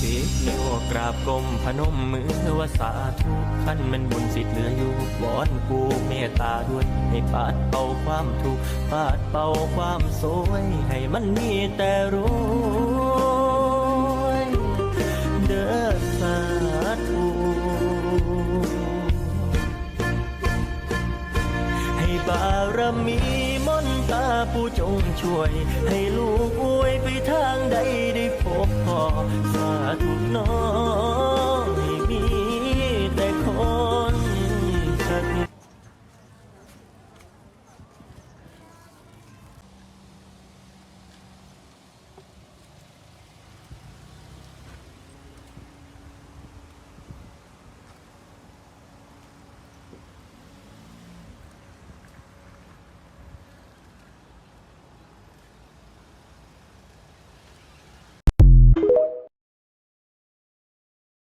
สิบนิ้วกราบกรมพนมมือว่าสาธุขั้นมันบุญสิทธิ์เหลืออยู่วอนกูเมตตาด้วยให้ปัดเป่าความทุกข์ปัดเป่าความโศยให้มันมีแต่รวยเด้อสาธุให้บารมีมนตาผู้จงช่วย ให้ลูกอวยไปทางใดได้พบพอ สาธุเนอ